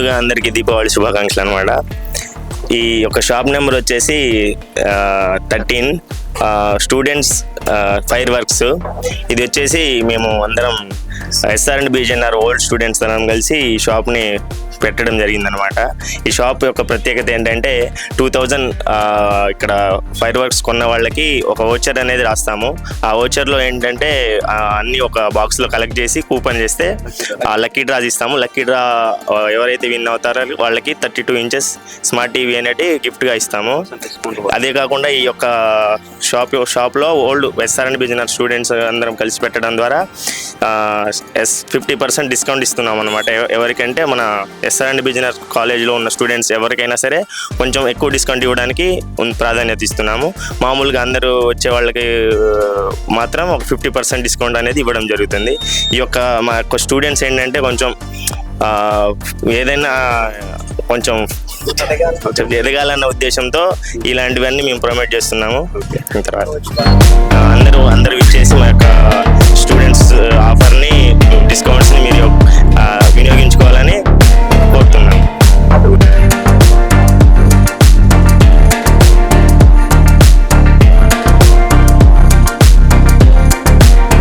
ముందుగా అందరికీ దీపావళి శుభాకాంక్షలు అనమాట ఈ యొక్క షాప్ నెంబర్ వచ్చేసి థర్టీన్ స్టూడెంట్స్ ఫైర్ వర్క్స్. ఇది వచ్చేసి మేము అందరం SR and BJNR old students అందరం కలిసి ఈ షాప్ని పెట్టడం జరిగిందనమాట. ఈ షాప్ యొక్క ప్రత్యేకత ఏంటంటే టూ థౌజండ్ ఇక్కడ ఫైర్ వర్క్స్ కొన్న వాళ్ళకి ఒక ఓచర్ అనేది రాస్తాము. ఆ ఓచర్లో ఏంటంటే అన్ని ఒక బాక్స్లో కలెక్ట్ చేసి కూపన్ చేస్తే ఆ లక్కీ డ్రా ఇస్తాము. లక్కీ డ్రా ఎవరైతే విన్ అవుతారో వాళ్ళకి thirty two inches smart TV అనేది గిఫ్ట్గా ఇస్తాము. అదే కాకుండా ఈ యొక్క షాప్ షాప్లో old SR and business students అందరం కలిసి పెట్టడం ద్వారా ఎస్ ఫిఫ్టీ పర్సెంట్ డిస్కౌంట్ ఇస్తున్నాం అనమాట ఎవరికంటే మన ఎస్ఆర్ అండ్ బిజినెస్ కాలేజ్లో ఉన్న స్టూడెంట్స్ ఎవరికైనా సరే కొంచెం ఎక్కువ డిస్కౌంట్ ఇవ్వడానికి ప్రాధాన్యత ఇస్తున్నాము. మామూలుగా అందరూ వచ్చే వాళ్ళకి మాత్రం ఒక ఫిఫ్టీ పర్సెంట్ డిస్కౌంట్ అనేది ఇవ్వడం జరుగుతుంది. ఈ యొక్క మా యొక్క స్టూడెంట్స్ ఏంటంటే కొంచెం ఏదైనా కొంచెం కొంచెం ఎదగాలన్న ఉద్దేశంతో ఇలాంటివన్నీ మేము ప్రమోట్ చేస్తున్నాము. తర్వాత అందరూ అందరూ